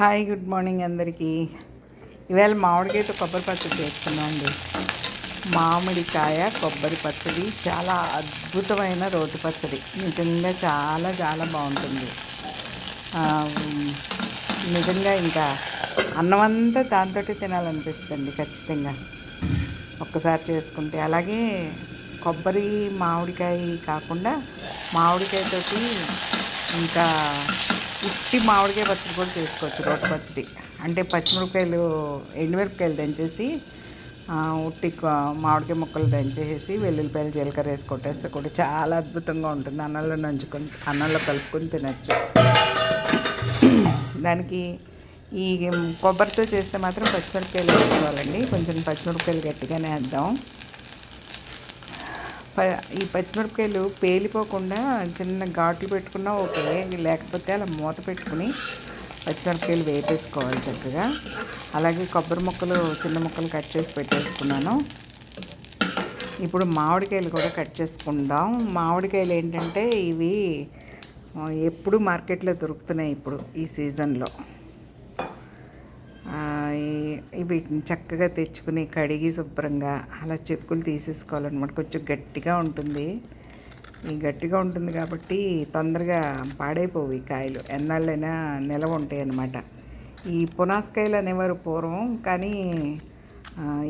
Hi good morning అందరికీ. ఇవాళ మామిడికాయతో కొబ్బరి పచ్చడి చేస్తున్నాం అండి మామిడికాయ కొబ్బరి పచ్చడి చాలా అద్భుతమైన రోటి పచ్చడి. నిజంగా చాలా చాలా బాగుంటుంది. నిజంగా ఇంకా అన్నం అంతా దాంతో తినాలనిపిస్తుంది ఖచ్చితంగా. ఒక్కసారి చేసుకుంటే. అలాగే కొబ్బరి మామిడికాయ కాకుండా మామిడికాయతోటి ఇంకా ఉట్టి మామిడికాయ పచ్చడి కూడా చేసుకోవచ్చు రోటి పచ్చడి. అంటే పచ్చిమిరపకాయలు ఎండుమిరపకాయలు దంచేసి ఉట్టి మామిడికాయ ముక్కలు దంచేసి వెల్లుల్లిపాయలు జీలకర్ర వేసి కొట్టేస్తే కూడా చాలా అద్భుతంగా ఉంటుంది. అన్నంలో నంచుకొని అన్నంలో కలుపుకొని తినచ్చు. దానికి ఈ కొబ్బరితో చేస్తే మాత్రం పచ్చిమిరపకాయలు వేసుకోవాలండి. కొంచెం పచ్చిమిరపకాయలు గట్టిగానే వేద్దాం. ఈ పచ్చిమిరపకాయలు పేలిపోకుండా చిన్న ఘాట్లు పెట్టుకున్నా ఓకే. లేకపోతే అలా మూత పెట్టుకుని పచ్చిమిరపకాయలు వేపేసుకోవాలి చక్కగా. అలాగే కొబ్బరి ముక్కలు చిన్న ముక్కలు కట్ చేసి పెట్టేసుకున్నాను. ఇప్పుడు మామిడికాయలు కూడా కట్ చేసుకుందాం. మామిడికాయలు ఏంటంటే ఇవి ఎప్పుడు మార్కెట్లో దొరుకుతున్నాయి ఇప్పుడు ఈ సీజన్లో. ఆ, వీటిని చక్కగా తెచ్చుకుని కడిగి శుభ్రంగా అలా చెక్కులు తీసేసుకోవాలన్నమాట. కొంచెం గట్టిగా ఉంటుంది. ఈ గట్టిగా ఉంటుంది కాబట్టి తొందరగా పాడైపోవు ఈ కాయలు. ఎన్నాళ్ళైనా నిలవ ఉంటాయి అన్నమాట ఈ పునాసకాయలు అనేవారు పూర్వం కానీ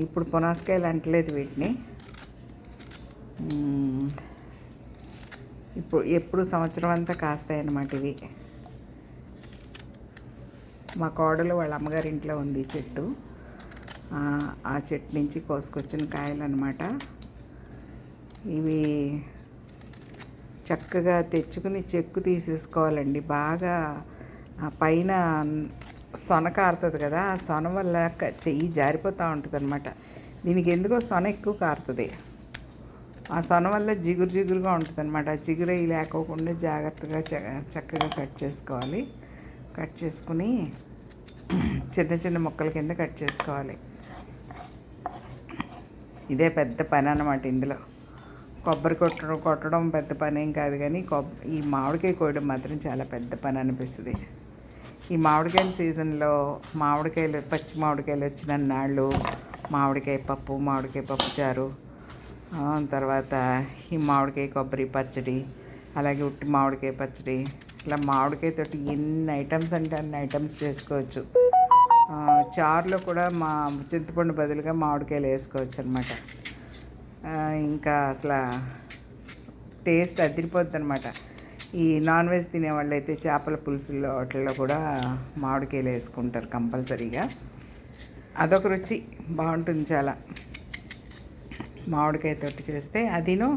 ఇప్పుడు పునాసకాయలు అంటలేదు వీటిని. ఇప్పుడు ఎప్పుడు సంవత్సరం అంతా కాస్తాయి అన్నమాట ఇవి. మా కోడలు వాళ్ళ అమ్మగారి ఇంట్లో ఉంది చెట్టు. ఆ, చెట్టు నుంచి కోసుకొచ్చిన కాయలు అనమాట ఇవి చక్కగా తెచ్చుకుని చెక్కు తీసేసుకోవాలండి. బాగా ఆ పైన సొన కారుతుంది కదా ఆ సొన వల్ల క- చెయ్యి జారిపోతూ ఉంటుంది అనమాట దీనికి ఎందుకో సొన ఎక్కువ కారుతుంది. ఆ సొన వల్ల జిగురు జిగురుగా ఉంటుంది అనమాట జిగురు అయి లేకోకుండా జాగ్రత్తగా చ- చక్కగా కట్ చేసుకోవాలి. కట్ చేసుకుని చిన్న చిన్న ముక్కల కింద కట్ చేసుకోవాలి. ఇదే పెద్ద పని అన్నమాట ఇందులో. కొబ్బరి కొట్టడం కొట్టడం పెద్ద పని ఏం కాదు కానీ కొబ్బ ఈ మామిడికాయ కోయడం మాత్రం చాలా పెద్ద పని అనిపిస్తుంది. ఈ మామిడికాయల సీజన్లో మామిడికాయలు పచ్చి మామిడికాయలు వచ్చిన నాళ్ళు మామిడికాయ పప్పు మామిడికాయ పప్పు చారు తర్వాత ఈ మామిడికాయ కొబ్బరి పచ్చడి అలాగే ఉట్టి మామిడికాయ పచ్చడి ఇట్లా మామిడికాయ తోటి ఎన్ని ఐటమ్స్ అంటే అన్ని ఐటమ్స్ చేసుకోవచ్చు. చారులో కూడా మా చింతపండు బదులుగా మామిడికాయలు వేసుకోవచ్చు అనమాట ఇంకా అసలు టేస్ట్ అదిరిపోద్ది అనమాట ఈ నాన్ వెజ్ తినే వాళ్ళు అయితే చేపల పులుసుల్లో వాటిల్లో కూడా మామిడికాయలు వేసుకుంటారు కంపల్సరీగా. అదొక రుచి బాగుంటుంది చాలా. మామిడికాయ తోటి చేస్తే అదిను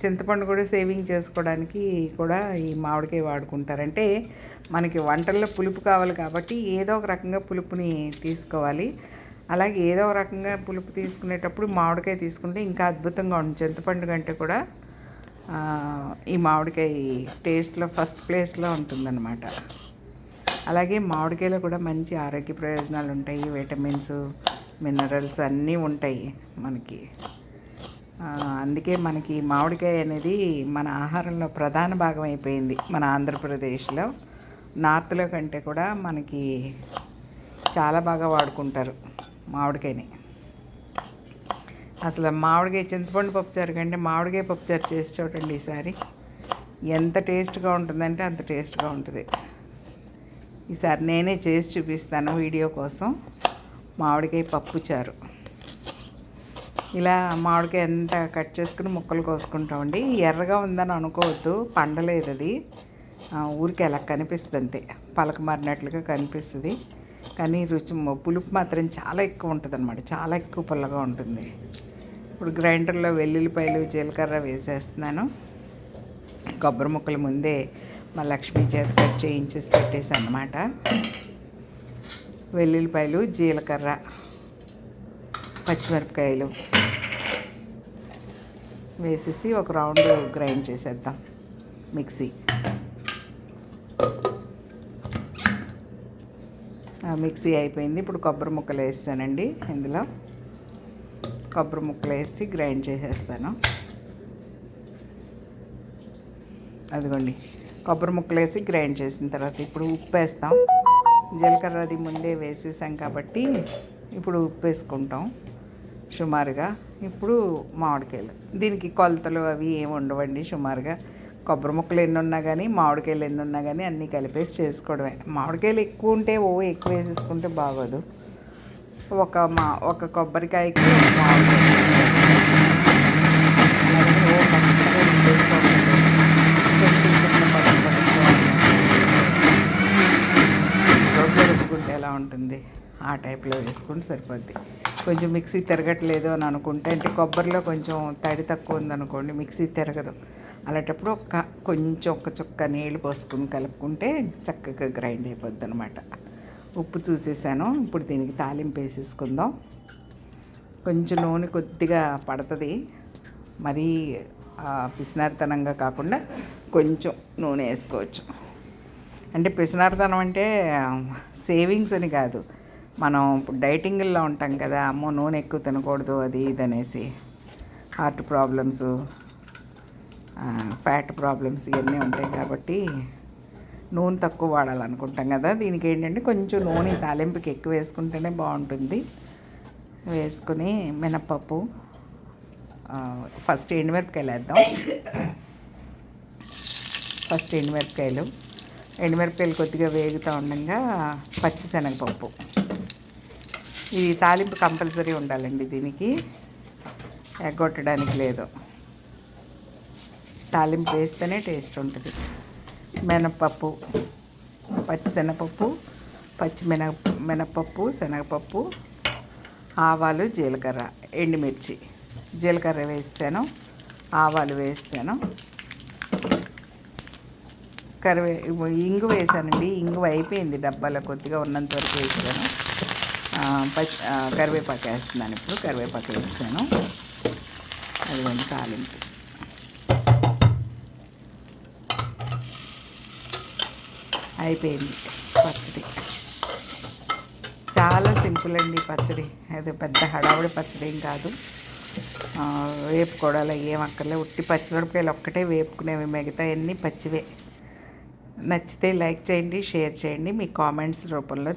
చింతపండు కూడా సేవింగ్ చేసుకోవడానికి కూడా ఈ మామిడికాయ వాడుకుంటారంటే మనకి వంటల్లో పులుపు కావాలి కాబట్టి ఏదో ఒక రకంగా పులుపుని తీసుకోవాలి. అలాగే ఏదో ఒక రకంగా పులుపు తీసుకునేటప్పుడు మామిడికాయ తీసుకుంటే ఇంకా అద్భుతంగా ఉంటుంది. చింతపండు కంటే కూడా ఈ మామిడికాయ టేస్ట్లో ఫస్ట్ ప్లేస్లో ఉంటుందన్నమాట. అలాగే మామిడికాయలో కూడా మంచి ఆరోగ్య ప్రయోజనాలు ఉంటాయి. విటమిన్స్ మినరల్స్ అన్నీ ఉంటాయి మనకి. అందుకే మనకి మామిడికాయ అనేది మన ఆహారంలో ప్రధాన భాగం అయిపోయింది మన ఆంధ్రప్రదేశ్లో. నార్త్లో కంటే కూడా మనకి చాలా బాగా వాడుకుంటారు మామిడికాయని. అసలు మామిడికాయ చింతపండు పప్పుచారు కంటే మామిడికాయ పప్పుచారు చేసి చూడండి ఈసారి. ఎంత టేస్ట్గా ఉంటుందంటే అంత టేస్ట్గా ఉంటుంది. ఈసారి నేనే చేసి చూపిస్తాను వీడియో కోసం మామిడికాయ పప్పు చారు. ఇలా మామిడికాయ ఎంత కట్ చేసుకుని ముక్కలు కోసుకుంటామండి. ఎర్రగా ఉందని అనుకోవద్దు పండలేదు అది. ఊరికి అలా కనిపిస్తుంది అంతే. పలక మారినట్లుగా కనిపిస్తుంది. కానీ రుచి పులుపు మాత్రం చాలా ఎక్కువ ఉంటుంది అనమాట చాలా ఎక్కువ పుల్లగా ఉంటుంది. ఇప్పుడు గ్రైండర్లో వెల్లుల్లిపాయలు జీలకర్ర వేసేస్తున్నాను. కొబ్బరి ముక్కలు ముందే మా లక్ష్మీ చేత కట్ చేయించేసి పెట్టేసి అన్నమాట వెల్లుల్లిపాయలు జీలకర్ర పచ్చిమిరపకాయలు. వేసేసి ఒక రౌండ్ గ్రైండ్ చేసేద్దాం. మిక్సీ. మిక్సీ అయిపోయింది. ఇప్పుడు కొబ్బరి ముక్కలు వేస్తానండి ఇందులో. కొబ్బరి ముక్కలు వేసి గ్రైండ్ చేసేస్తాను. అదిగోండి. కొబ్బరి ముక్కలు వేసి గ్రైండ్ చేసిన తర్వాత ఇప్పుడు ఉప్పు వేస్తాం. జీలకర్ర అది ముందే వేసేసాం కాబట్టి ఇప్పుడు ఉప్పు వేసుకుంటాం. సుమారుగా ఇప్పుడు మామిడికాయలు. దీనికి కొలతలు అవి ఏమి ఉండవండి సుమారుగా. కొబ్బరి ముక్కలు ఎన్ని ఉన్నా కానీ మామిడికాయలు ఎన్ని ఉన్నా కానీ అన్నీ కలిపేసి చేసుకోవడమే. మామిడికాయలు ఎక్కువ ఉంటే ఓ ఎక్కువ వేసేసుకుంటే బాగోదు. ఒక మా ఒక కొబ్బరికాయకి మామిడికాయ. ఎలా ఉంటుంది? ఆ టైప్లో వేసుకుంటే సరిపోద్ది. కొంచెం మిక్సీ తిరగట్లేదు అని అనుకుంటే అంటే కొబ్బరిలో కొంచెం తడి తక్కువ ఉందనుకోండి మిక్సీ తిరగదు. అలాంటప్పుడు ఒక్క కొంచెం ఒక చుక్క నీళ్ళు పోసుకుని కలుపుకుంటే చక్కగా గ్రైండ్ అయిపోద్ది అనమాట ఉప్పు చూసేసాను ఇప్పుడు దీనికి తాలింపు వేసేసుకుందాం. కొంచెం నూనె కొద్దిగా పడుతుంది మరీ పిసినార్తనంగా కాకుండా కొంచెం నూనె వేసుకోవచ్చు. అంటే పిసినార్తనం అంటే సేవింగ్స్ అని కాదు మనం ఇప్పుడు డైటింగ్లో ఉంటాం కదా అమ్మో నూనె ఎక్కువ తినకూడదు అది ఇది అనేసి. హార్ట్ ప్రాబ్లమ్స్ ఫ్యాట్ ప్రాబ్లమ్స్ ఇవన్నీ ఉంటాయి కాబట్టి నూనె తక్కువ వాడాలనుకుంటాం కదా. దీనికి ఏంటంటే కొంచెం నూనె తాలింపుకి ఎక్కువ వేసుకుంటేనే బాగుంటుంది. వేసుకుని మినప్పప్పు ఫస్ట్ ఎండుమిరపకాయలు వేద్దాం. ఫస్ట్ ఎండుమిరపకాయలు. ఎండుమిరపకాయలు కొద్దిగా వేగుతూ ఉండగా పచ్చిశనగపప్పు. ఇది తాలింపు కంపల్సరీ ఉండాలండి దీనికి. ఎగ్గొట్టడానికి లేదు. తాలింపు వేస్తేనే టేస్ట్ ఉంటుంది. మినపప్పు పచ్చిశనగపప్పు పచ్చి మినప్పప్పు మినపప్పు శనగపప్పు ఆవాలు జీలకర్ర ఎండుమిర్చి. జీలకర్ర వేసాను ఆవాలు వేసాను కరివే ఇంగు వేసానండి. ఇంగు అయిపోయింది డబ్బాలో కొద్దిగా ఉన్నంత వరకు వేసాను. పచ్చి కరివేపాకు వేస్తున్నాను ఇప్పుడు. కరివేపాకు వేసాను. కొంచెం తాలింపు. అయిపోయింది పచ్చడి. చాలా సింపుల్ అండి పచ్చడి. అది పెద్ద హడావుడి పచ్చడి ఏం కాదు. ఆ, వేపుకోవడాలు ఏం అక్కర్లే. ఉట్టి పచ్చిమిరపకాయలు ఒక్కటే వేపుకునేవి. మిగతా అన్నీ పచ్చివే. నచ్చితే లైక్ చేయండి షేర్ చేయండి. మీ కామెంట్స్ రూపంలో